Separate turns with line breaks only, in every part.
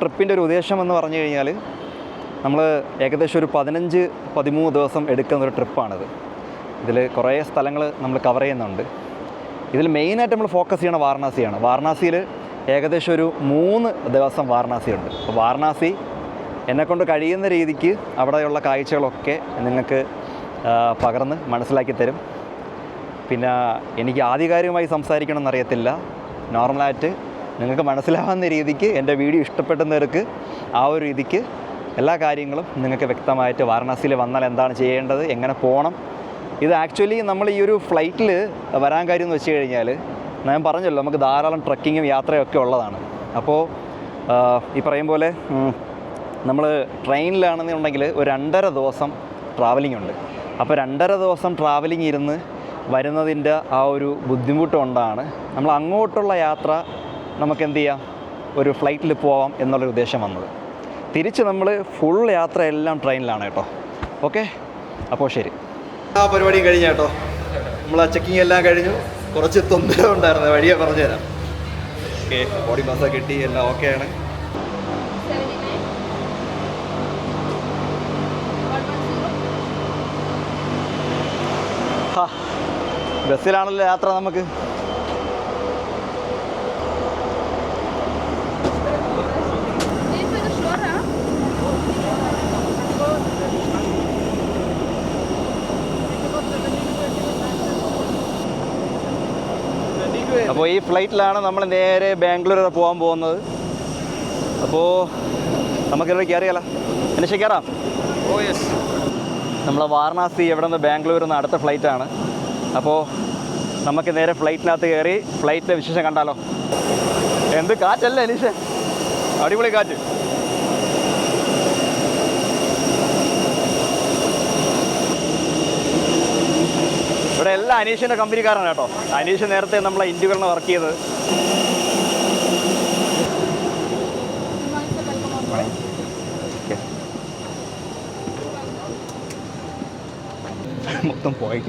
ട്രിപ്പിന്റെ ഒരു ഉദ്ദേശം എന്ന് പറഞ്ഞു കഴിഞ്ഞാൽ നമ്മൾ ഏകദേശം ഒരു പതിനഞ്ച് പതിമൂന്ന് ദിവസം എടുക്കുന്ന ഒരു ട്രിപ്പാണിത്. ഇതിൽ കുറേ സ്ഥലങ്ങൾ നമ്മൾ കവർ ചെയ്യുന്നുണ്ട്. ഇതിൽ മെയിനായിട്ട് നമ്മൾ ഫോക്കസ് ചെയ്യണ വാരണാസിയാണ്. വാരണാസിയിൽ ഏകദേശം ഒരു മൂന്ന് ദിവസം വാരണാസി ഉണ്ട് അപ്പോൾ വാരണാസി എന്നെക്കൊണ്ട് കഴിയുന്ന രീതിക്ക് അവിടെയുള്ള കാഴ്ചകളൊക്കെ നിങ്ങൾക്ക് പകർന്ന് മനസ്സിലാക്കി തരും. പിന്നെ എനിക്ക് ആധികാരികമായി സംസാരിക്കണമെന്നറിയത്തില്ല. നോർമലായിട്ട് നിങ്ങൾക്ക് മനസ്സിലാവുന്ന രീതിക്ക് എന്റെ വീഡിയോ ഇഷ്ടപ്പെടുന്നവർക്ക് ആ ഒരു രീതിക്ക് എല്ലാ കാര്യങ്ങളും നിങ്ങൾക്ക് വ്യക്തമായിട്ട് വാരണാസിയിൽ വന്നാൽ എന്താണ് ചെയ്യേണ്ടത് എങ്ങനെ പോകണം. ഇത് ആക്ച്വലി നമ്മൾ ഈ ഒരു ഫ്ലൈറ്റിൽ വരാൻ കാര്യം എന്ന് വെച്ച് കഴിഞ്ഞാൽ ഞാൻ പറഞ്ഞല്ലോ നമുക്ക് ധാരാളം ട്രക്കിങ്ങും യാത്രയൊക്കെ ഉള്ളതാണ്. അപ്പോൾ ഈ പറയും പോലെ നമ്മൾ ട്രെയിനിലാണെന്നുണ്ടെങ്കിൽ ഒരു രണ്ടര ദിവസം ട്രാവലിംഗ് ഉണ്ട്. അപ്പോൾ രണ്ടര ദിവസം ട്രാവലിംഗ് ഇരുന്ന് വരുന്നതിന്റെ ആ ഒരു ബുദ്ധിമുട്ട് കൊണ്ടാണ് നമ്മൾ അങ്ങോട്ടുള്ള യാത്ര നമുക്ക് എന്ത് ചെയ്യാം ഒരു ഫ്ലൈറ്റിൽ പോവാം എന്നുള്ളൊരു ഉദ്ദേശം വന്നത്. തിരിച്ച് നമ്മൾ ഫുൾ യാത്ര എല്ലാം ട്രെയിനിലാണ് കേട്ടോ. ഓക്കെ അപ്പോൾ ശരി. ആ പരിപാടി കഴിഞ്ഞ കേട്ടോ. നമ്മൾ ആ ചെക്കിംഗ് എല്ലാം കഴിഞ്ഞു. കുറച്ച് തൊന്തരം ഉണ്ടായിരുന്നു. വഴിയെ പറഞ്ഞുതരാം. ഓക്കെ ബോഡി മസാജ് കിട്ടി. എല്ലാം ഓക്കെ ആണ്. ബസ്സിലാണല്ലോ യാത്ര നമുക്ക്. അപ്പോൾ ഈ ഫ്ലൈറ്റിലാണ് നമ്മൾ നേരെ ബാംഗ്ലൂർ വരെ പോകാൻ പോകുന്നത്. അപ്പോൾ നമുക്കിവിടെ കയറിയാലോ എന്നെ കയറാം. ഓ യെസ് നമ്മളെ വാരണാസി എവിടെ നിന്ന് ബാംഗ്ലൂർ നിന്ന് അടുത്ത ഫ്ലൈറ്റാണ് അപ്പോൾ നമുക്ക് നേരെ ഫ്ലൈറ്റിനകത്ത് കയറി ഫ്ലൈറ്റിലെ വിശേഷം കണ്ടാലോ. എന്ത് കാറ്റല്ലേ അനീഷ? അടിപൊളി കാറ്റ്. ഇവിടെ എല്ലാം അനീഷിൻ്റെ കമ്പനിക്കാരാണ് കേട്ടോ അനീഷ് നേരത്തെ നമ്മളെ ഇൻഡ്യുകളിന് വർക്ക് ചെയ്തത് ഓക്കെ മൊത്തം പോയി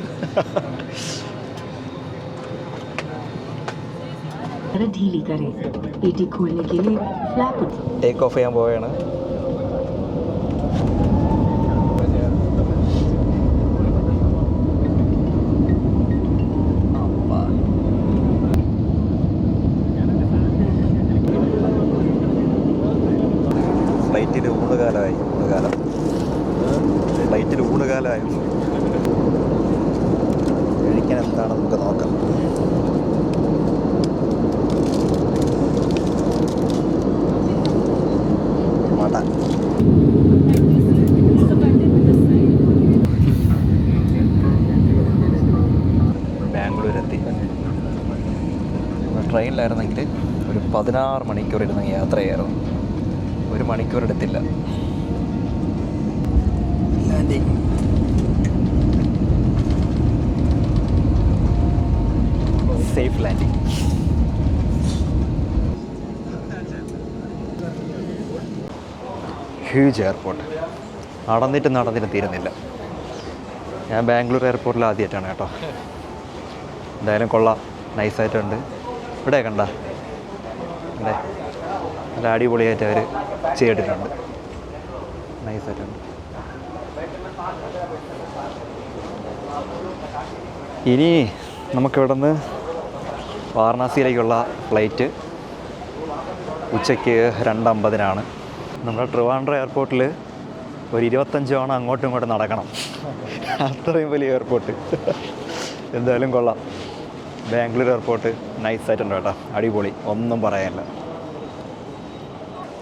जरा ढीली करें पेटी खोलने के लिए फ्लैप
ടേക്ക് ഓഫ് ചെയ്യാൻ പോവുകയാണ് ഫ്ലൈറ്റിൽ ട്രെയിനിലായിരുന്നെങ്കിൽ ഒരു പതിനാറ് മണിക്കൂർ ഇരുന്ന് യാത്രയായിരുന്നു. ഒരു മണിക്കൂർ എടുത്തില്ല. Landing safe landing huge airport നടന്നിട്ട് നടന്നിട്ട് തീരുന്നില്ല. ഞാൻ ബാംഗ്ലൂർ എയർപോർട്ടിൽ ആദ്യമായിട്ടാണ് കേട്ടോ. എന്തായാലും കൊള്ളാം. നൈസായിട്ടുണ്ട് ഇവിടെ കണ്ട. ഇവിടെ നല്ല അടിപൊളിയായിട്ട് അവർ ചെയ്തിട്ടുണ്ട്. നൈസായിട്ടുണ്ട് ഇനി നമുക്കിവിടെ നിന്ന് വാരണാസിയിലേക്കുള്ള ഫ്ലൈറ്റ് ഉച്ചയ്ക്ക് രണ്ടമ്പതിനാണ്. നമ്മുടെ ട്രിവാൻഡ്രം എയർപോർട്ടിൽ ഒരു ഇരുപത്തഞ്ച് തവണ അങ്ങോട്ടും ഇങ്ങോട്ടും നടക്കണം. അത്രയും വലിയ എയർപോർട്ട് എന്തായാലും കൊള്ളാം. ബാംഗ്ലൂർ എയർപോർട്ട് നൈസ് ആയിട്ടുണ്ട് കേട്ടോ. അടിപൊളി. ഒന്നും പറയാനില്ല.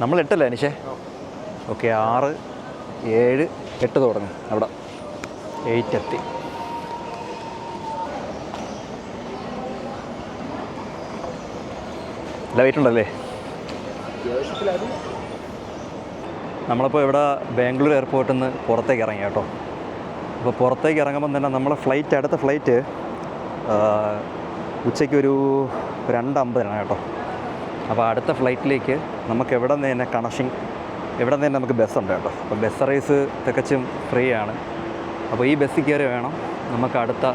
നമ്മൾ എട്ടല്ലേ അനിഷേ ഓക്കെ ആറ് ഏഴ് എട്ട് തുടങ്ങി. അവിടെ. എയ്റ്റ് എത്തി. നല്ല വെയിറ്റ് നമ്മളിപ്പോൾ ഇവിടെ ബാംഗ്ലൂർ എയർപോർട്ടിൽ നിന്ന് പുറത്തേക്ക് ഇറങ്ങി കേട്ടോ. അപ്പോൾ പുറത്തേക്ക് ഇറങ്ങുമ്പം തന്നെ നമ്മളെ ഫ്ലൈറ്റ് അടുത്ത ഫ്ലൈറ്റ് ഉച്ചയ്ക്കൊരു രണ്ടമ്പതിനാണ് കേട്ടോ. അപ്പോൾ അടുത്ത ഫ്ലൈറ്റിലേക്ക് നമുക്ക് എവിടെ നിന്ന് തന്നെ കണക്ഷൻ എവിടെ നിന്ന് തന്നെ നമുക്ക് ബസ്സുണ്ട് കേട്ടോ. അപ്പോൾ ബസ് റേസ് തികച്ചും ഫ്രീ ആണ്. അപ്പോൾ ഈ ബസ്സിൽ കയറി വേണം നമുക്ക് അടുത്ത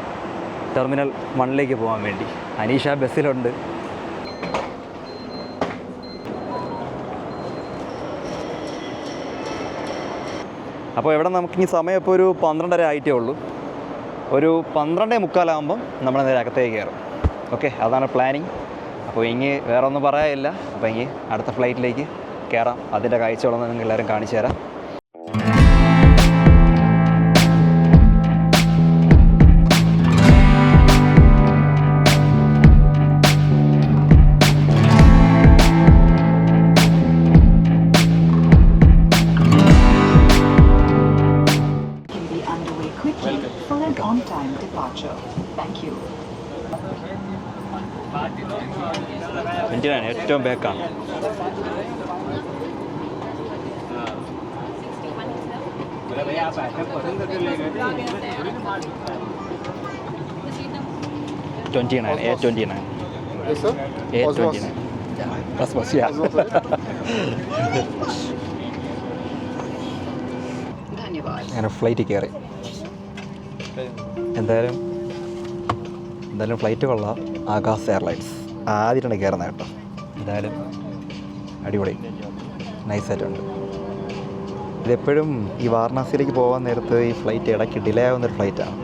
ടെർമിനൽ വണ്ണിലേക്ക് പോകാൻ വേണ്ടി. അനീഷ ബസ്സിലുണ്ട് അപ്പോൾ ഇവിടെ നമുക്കിനി സമയം ഇപ്പോൾ ഒരു പന്ത്രണ്ടര ആയിട്ടേ ഉള്ളൂ. ഒരു പന്ത്രണ്ടേ മുക്കാലാകുമ്പം നമ്മൾ നേരെ അകത്തേക്ക് കയറും. ഓക്കെ അതാണ് പ്ലാനിങ് അപ്പോൾ ഇനി വേറെ ഒന്നും പറയാനില്ല. അപ്പോൾ ഇനി അടുത്ത ഫ്ലൈറ്റിലേക്ക് കയറാം. അതിന്റെ കാഴ്ചകളൊന്നും നിങ്ങൾക്ക് എല്ലാവരും കാണിച്ചു തരാം. ഏറ്റവും ബേക്കാണ് twenty nine A twenty nine
Yes,
A
Osmos.
Twenty nine bus bus
yeah
അങ്ങനെ ഫ്ലൈറ്റ് കയറി. എന്തായാലും എന്തായാലും ഫ്ലൈറ്റ് കൊള്ളാം. ആകാശ് എയർലൈൻസ് ആദ്യമായിട്ടാണ് കയറുന്നത് കേട്ടോ. എന്തായാലും അടിപൊളി. നൈസായിട്ടുണ്ട് ഇതെപ്പോഴും ഈ വാരണാസിയിലേക്ക് പോകാൻ നേരത്ത് ഈ ഫ്ലൈറ്റ് ഇടയ്ക്ക് ഡിലേ ആവുന്നൊരു ഫ്ലൈറ്റാണ്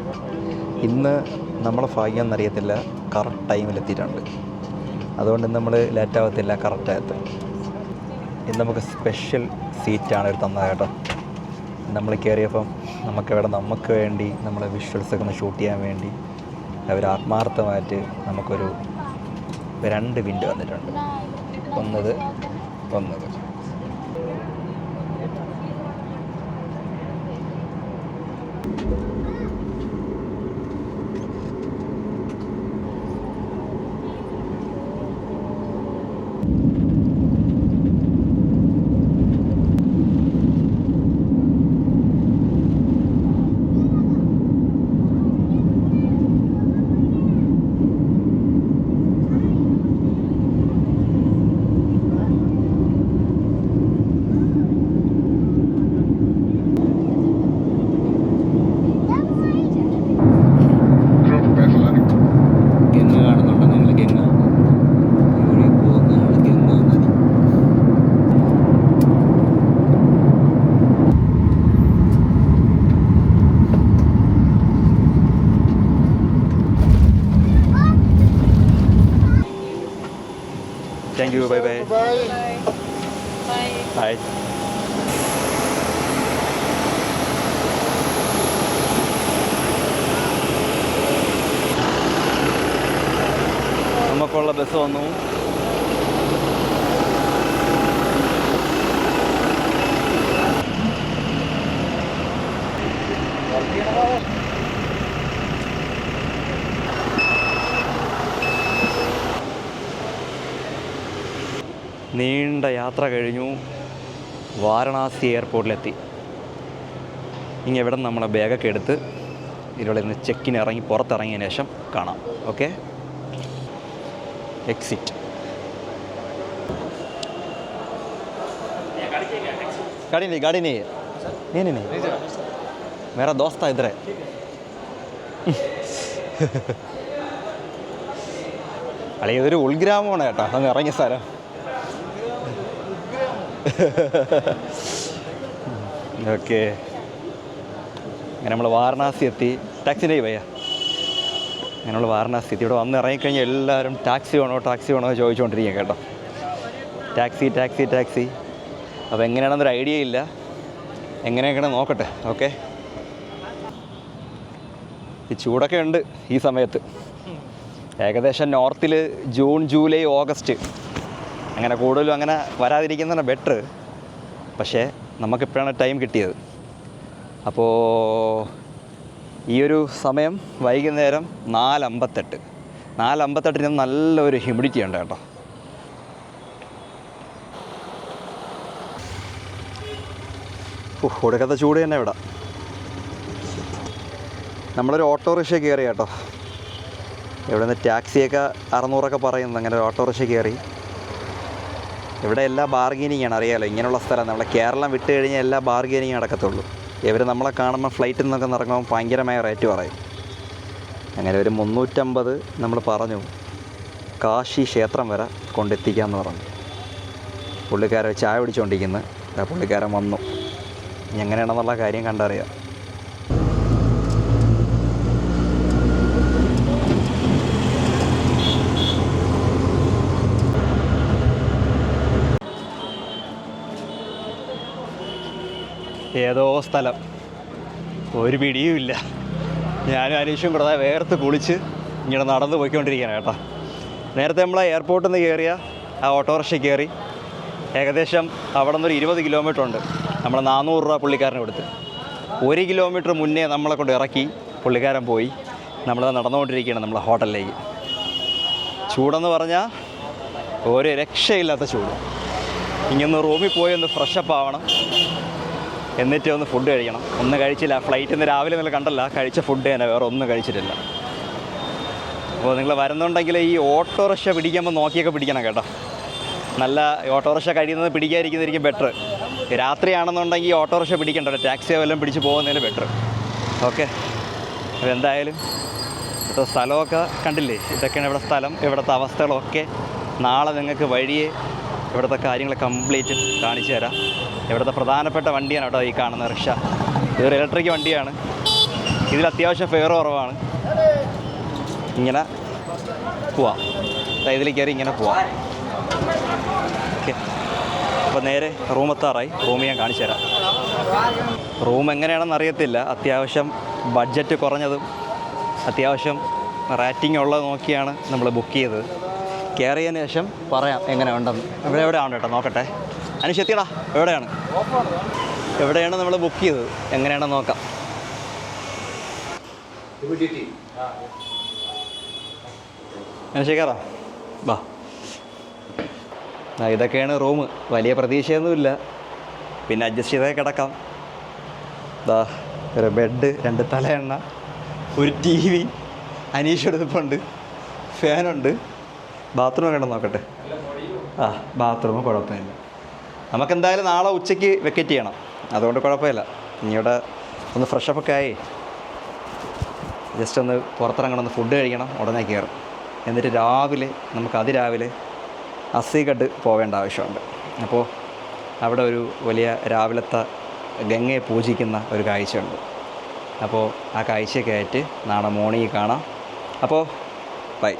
ഇന്ന് നമ്മളെ ഭാഗ്യം എന്നറിയത്തില്ല. കറക്റ്റ് ടൈമിൽ എത്തിയിട്ടുണ്ട്. അതുകൊണ്ട് നമ്മൾ ലേറ്റ് ആവത്തില്ല. കറക്റ്റ് ഇന്ന് നമുക്ക് സ്പെഷ്യൽ സീറ്റാണ് ഒരു തന്നത് കേട്ടോ. നമ്മൾ കയറിയപ്പം നമുക്കിവിടെ നമുക്ക് വേണ്ടി നമ്മളെ വിഷ്വൽസൊക്കെ ഒന്ന് ഷൂട്ട് ചെയ്യാൻ വേണ്ടി അവർ ആത്മാർത്ഥമായിട്ട് നമുക്കൊരു രണ്ട് വിൻഡോ വന്നിട്ടുണ്ട്. ഒന്നത് ഒന്നത് നമുക്കുള്ള ബസ് വന്നു. നീണ്ട യാത്ര കഴിഞ്ഞു. വാരണാസി എയർപോർട്ടിലെത്തി. ഇനി എവിടെ നമ്മളെ ബാഗൊക്കെ എടുത്ത് ഇന്ന് ചെക്കിന് ഇറങ്ങി പുറത്തിറങ്ങിയതിന് ശേഷം കാണാം. ഓക്കെ ಎಕ್ಸಿಟ್ ಗಾಡಿನಿ ಗಾಡಿನಿ ಏನೇನಿ ಮೇರಾ ದೋಸ್ತ ಇದ್ರೆ അളി ഇതൊരു ഉൾഗ്രാമമാണ് കേട്ടോ അങ്ങ് ഇറങ്ങിയ സ്ഥലം ഓക്കെ അങ്ങനെ നമ്മൾ വാരണാസി എത്തി ടാക്സിൻ്റെ വയ്യ അങ്ങനെ നമ്മൾ വാരണാസി എത്തി ഇവിടെ വന്ന് ഇറങ്ങിക്കഴിഞ്ഞാൽ എല്ലാവരും ടാക്സി വേണോ ടാക്സി വേണോ എന്ന് ചോദിച്ചുകൊണ്ടിരിക്കുക കേട്ടോ. Taxi taxi taxi. അപ്പോൾ എങ്ങനെയാണെന്നൊരു ഐഡിയ ഇല്ല. എങ്ങനെയൊക്കെയാണ് നോക്കട്ടെ ഓക്കെ? ഈ ചൂടൊക്കെ ഉണ്ട് ഈ സമയത്ത്. ഏകദേശം നോർത്തിൽ ജൂൺ ജൂലൈ ഓഗസ്റ്റ്. അങ്ങനെ കൂടുതലും അങ്ങനെ വരാതിരിക്കുന്നതാണ് ബെറ്റർ. പക്ഷേ നമുക്കിപ്പോഴാണ് ടൈം കിട്ടിയത്. അപ്പോൾ ഈ ഒരു സമയം വൈകുന്നേരം നാലമ്പത്തെട്ട്. നാലമ്പത്തെട്ടിന് നല്ലൊരു ഹ്യൂമിഡിറ്റി ഉണ്ട് കേട്ടോ. ഒടുക്കത്തെ ചൂട് തന്നെ ഇവിടെ. നമ്മളൊരു ഓട്ടോറിക്ഷ കയറി കേട്ടോ. ഇവിടെ നിന്ന് ടാക്സിയൊക്കെ അറുന്നൂറൊക്കെ പറയുന്നത് അങ്ങനെ ഒരു ഓട്ടോറിക്ഷ കയറി. ഇവിടെ എല്ലാ ആണ് അറിയാലോ? ഇങ്ങനെയുള്ള സ്ഥലം. നമ്മളെ കേരളം വിട്ട് കഴിഞ്ഞാൽ എല്ലാ ബാർഗെയിനിങ് നടക്കത്തുള്ളൂ. ഇവർ നമ്മളെ കാണുമ്പോൾ ഫ്ലൈറ്റിൽ നിന്നൊക്കെ നിറങ്ങുമ്പോൾ ഭയങ്കരമായ റേറ്റ് പറയും. അങ്ങനെ ഒരു മുന്നൂറ്റമ്പത് നമ്മൾ പറഞ്ഞു കാശി ക്ഷേത്രം വരെ കൊണ്ടെത്തിക്കാമെന്ന് പറഞ്ഞു. പുള്ളിക്കാരൻ ചായ പിടിച്ചുകൊണ്ടിരിക്കുന്നത് പുള്ളിക്കാരൻ വന്നു. എങ്ങനെയാണെന്നുള്ള കാര്യം കണ്ടറിയാം. ഏതോ സ്ഥലം. ഒരു പിടിയും ഇല്ല. ഞാനും അനീഷും കൂടെ വേർത്ത് കുളിച്ച് ഇങ്ങനെ നടന്ന് പോയിക്കൊണ്ടിരിക്കുകയാണ് കേട്ടോ. നേരത്തെ നമ്മൾ എയർപോർട്ടിൽ നിന്ന് കയറിയ ആ ഓട്ടോറിക്ഷ കയറി ഏകദേശം അവിടെ നിന്നൊരു ഇരുപത് കിലോമീറ്റർ ഉണ്ട്. നമ്മൾ നാനൂറ് രൂപ പുള്ളിക്കാരനെ കൊടുത്ത്. ഒരു കിലോമീറ്റർ മുന്നേ നമ്മളെ കൊണ്ട് ഇറക്കി പുള്ളിക്കാരൻ പോയി. നമ്മൾ നടന്നുകൊണ്ടിരിക്കുകയാണ് നമ്മളെ ഹോട്ടലിലേക്ക്. ചൂടെന്ന് പറഞ്ഞാൽ ഒരു രക്ഷയില്ലാത്ത ചൂട്. ഇങ്ങനെ റൂമിൽ പോയി ഒന്ന് ഫ്രഷപ്പ് ആവണം. എന്നിട്ട് ഒന്ന് ഫുഡ് കഴിക്കണം. ഒന്ന് കഴിച്ചില്ല. ഫ്ലൈറ്റിൽ നിന്ന് രാവിലെ നല്ല കണ്ടല്ല. കഴിച്ച ഫുഡ് തന്നെ. വേറെ ഒന്നും കഴിച്ചിട്ടില്ല. അപ്പോൾ നിങ്ങൾ വരുന്നുണ്ടെങ്കിൽ ഈ ഓട്ടോറിക്ഷ പിടിക്കുമ്പോൾ നോക്കിയൊക്കെ പിടിക്കണം കേട്ടോ. നല്ല ഓട്ടോറിക്ഷ കഴിയുന്നത് പിടിക്കാതിരിക്കുന്നതായിരിക്കും ബെറ്റർ രാത്രിയാണെന്നുണ്ടെങ്കിൽ ഓട്ടോറിക്ഷ പിടിക്കണ്ട ടാക്സിയോ വല്ലതും പിടിച്ച് പോകുന്നതിന് ബെറ്റർ ഓക്കെ അപ്പോൾ എന്തായാലും ഇവിടുത്തെ സ്ഥലമൊക്കെ കണ്ടില്ലേ? ഇതൊക്കെയാണ് ഇവിടെ സ്ഥലം. ഇവിടുത്തെ അവസ്ഥകളൊക്കെ. നാളെ നിങ്ങൾക്ക് വഴിയെ ഇവിടുത്തെ കാര്യങ്ങൾ കംപ്ലീറ്റ് കാണിച്ചു തരാം. ഇവിടുത്തെ പ്രധാനപ്പെട്ട വണ്ടിയാണ് കേട്ടോ ഈ കാണുന്ന റിക്ഷ. ഇതൊരു ഇലക്ട്രിക് വണ്ടിയാണ്. ഇതിൽ അത്യാവശ്യം ഫെയർ കുറവാണ്. ഇങ്ങനെ പോവാം. ഇതിൽ കയറി ഇങ്ങനെ പോവാം. ഓക്കെ. അപ്പോൾ നേരെ റൂം എത്താറായി. റൂം ഞാൻ കാണിച്ചു തരാം. റൂം എങ്ങനെയാണെന്ന് അറിയത്തില്ല. അത്യാവശ്യം ബഡ്ജറ്റ് കുറഞ്ഞതും അത്യാവശ്യം റേറ്റിംഗ് ഉള്ളത് നോക്കിയാണ് നമ്മൾ ബുക്ക് ചെയ്തത്. കയറിയതിന് ശേഷം പറയാം എങ്ങനെ ഉണ്ടെന്ന്. ഇവിടെ എവിടെയാണ് കേട്ടോ? നോക്കട്ടെ. അനുഷ് എത്തിയടാ എവിടെയാണ്? എവിടെയാണ് നമ്മൾ ബുക്ക് ചെയ്തത്? എങ്ങനെയാണെന്ന് നോക്കാം. അനുഷ ബാ ആ ഇതൊക്കെയാണ് റൂം. വലിയ പ്രതീക്ഷയൊന്നുമില്ല. പിന്നെ അഡ്ജസ്റ്റ് ചെയ്തേ കിടക്കാം. ദാ ഒരു ബെഡ് രണ്ട് തലയെണ്ണ ഒരു ടി വി അനീഷ് എടുത്തിട്ടുണ്ട്. ഫാനുണ്ട് ബാത്റൂം കണ്ടു നോക്കട്ടെ. ആ ബാത്റൂം കുഴപ്പമില്ല. നമുക്കെന്തായാലും നാളെ ഉച്ചയ്ക്ക് വെക്കറ്റ് ചെയ്യണം. അതുകൊണ്ട് കുഴപ്പമില്ല. ഇനി ഇവിടെ ഒന്ന് ഫ്രഷപ്പ് ഒക്കെ ആയി. ജസ്റ്റ് ഒന്ന് പുറത്തിറങ്ങണം ഒന്ന് ഫുഡ് കഴിക്കണം ഉടനെ കയറും. എന്നിട്ട് രാവിലെ നമുക്ക് അതിരാവിലെ അസീഗഡ് പോവേണ്ട ആവശ്യമുണ്ട്. അപ്പോൾ അവിടെ ഒരു വലിയ രാവിലത്തെ ഗംഗയെ പൂജിക്കുന്ന ഒരു കാഴ്ചയുണ്ട്. അപ്പോൾ ആ കാഴ്ചയൊക്കെ ആയിട്ട് നാളെ മോർണിംഗ് കാണാം. അപ്പോൾ ബൈ